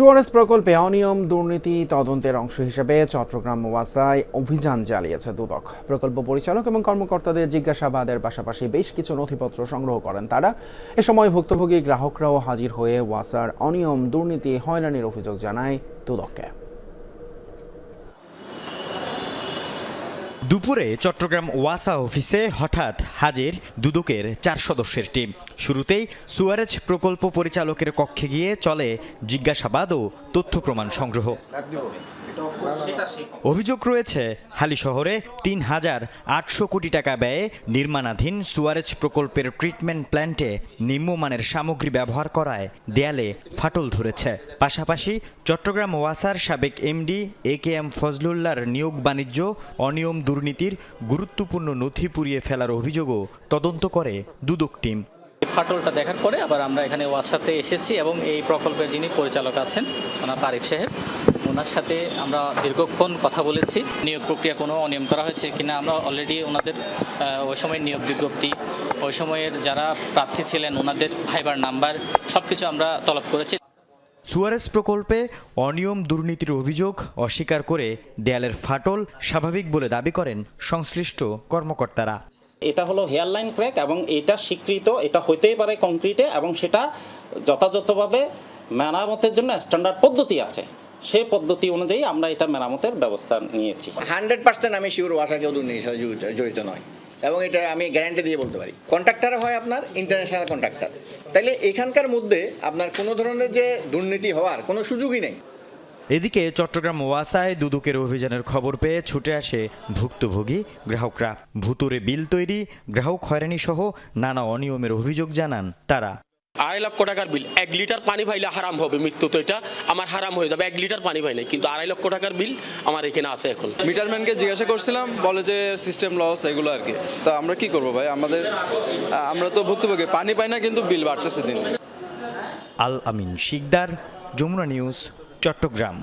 Suarez প্রকল্পে অনিয়ম দুর্নীতি তদন্তের অংশ হিসেবে চট্টগ্রাম ওয়াসায় অভিযান চালিয়েছে দুদক। প্রকল্প পরিচালক এবং কর্মকর্তাদের জিজ্ঞাসাবাদের পাশাপাশি বেশ কিছু নথিপত্র সংগ্রহ করেন তারা। এ সময় ভুক্তভোগী গ্রাহকরাও হাজির হয়ে ওয়াসার অনিয়ম দুর্নীতি হয়রানির অভিযোগ জানায় দুদককে। দুপুরে চট্টগ্রাম ওয়াসা অফিসে হঠাৎ হাজির দুদকের চার সদস্যের টিম। শুরুতেই সুয়ারেজ প্রকল্প পরিচালকের কক্ষে গিয়ে চলে জিজ্ঞাসাবাদ ও তথ্য প্রমাণ সংগ্রহ। অভিযোগ রয়েছে, হালি শহরে তিন হাজার আটশো কোটি টাকা ব্যয়ে নির্মাণাধীন সুয়ারেজ প্রকল্পের ট্রিটমেন্ট প্ল্যান্টে নিম্নমানের সামগ্রী ব্যবহার করায় দেয়ালে ফাটল ধরেছে। পাশাপাশি চট্টগ্রাম ওয়াসার সাবেক এমডি এ কে এম ফজলুল্লাহর নিয়োগ বাণিজ্য, অনিয়ম দুর্নীতির গুরুত্বপূর্ণ নথি পুড়িয়ে ফেলার অভিযোগও তদন্ত করে দুদক টিম। ফাটলটা দেখার পরে আবার আমরা এখানে ওয়াসাতে এসেছি এবং এই প্রকল্পের যিনি পরিচালক আছেন ওনার আরিফ সাহেব, ওনার সাথে আমরা দীর্ঘক্ষণ কথা বলেছি। নিয়োগ প্রক্রিয়া কোনো অনিয়ম করা হয়েছে কিনা আমরা অলরেডি ওনাদের ওই সময় নিয়োগ বিজ্ঞপ্তি, ওই সময়ের যারা প্রার্থী ছিলেন ওনাদের ভাইবার নাম্বার সব কিছু আমরা তলব করেছি। সুয়ারেস প্রকল্পে অনিয়ম দুর্নীতির অভিযোগ অস্বীকার করে দেয়ালের ফাটল স্বাভাবিক বলে দাবি করেন সংশ্লিষ্ট কর্মকর্তারা। এটা হলো হেয়ারলাইন ক্র্যাক এবং এটা স্বীকৃত, এটা হইতেই পারে কংক্রিটে এবং সেটা যথাযথভাবে মেরামতের জন্য স্ট্যান্ডার্ড পদ্ধতি আছে। সেই পদ্ধতি অনুযায়ী আমরা এটা মেরামতের ব্যবস্থা নিয়েছি। হান্ড্রেড পার্সেন্ট আমি শিওর ওয়াসা কেউ দুর্নীতির সাথে জড়িত- জড়িত নয়। এবং এটা আমি গ্যারান্টি দিয়ে বলতে পারি। কন্ট্রাক্টর হয় আপনার ইন্টারন্যাশনাল কন্ট্রাক্টর তাইলে এখানকার মধ্যে আপনার কোনো ধরনের যে দুর্নীতি হওয়ার কোনো সুযোগই নেই। এদিকে চট্টগ্রাম ওয়াসায় দুদকের অভিযানের খবর পেয়ে ছুটে আসে ভুক্তভোগী গ্রাহকরা। ভুতুরে বিল তৈরি গ্রাহক হয়রানি সহ নানা অনিয়মের অভিযোগ জানান তারা। আড়াই লক্ষ টাকার বিল এক লিটার পানি পাইলে হারাম হবে মৃত্যু তো এটা আমার হারাম হয়ে যাবে এক লিটার পানি পাই নাই কিন্তু আড়াই লক্ষ টাকার বিল আমার এখানে আছে এখন। মিটারম্যানকে জিজ্ঞাসা করছিলাম বলে যে সিস্টেম লস এগুলো আর কি। তা আমরা কি করব ভাই? আমাদের আমরা তো ভুক্তভোগী পানি পাই না কিন্তু বিল বাড়তেছে দিন দিন। আল আমিন শিকদার যমুনা নিউজ চট্টগ্রাম।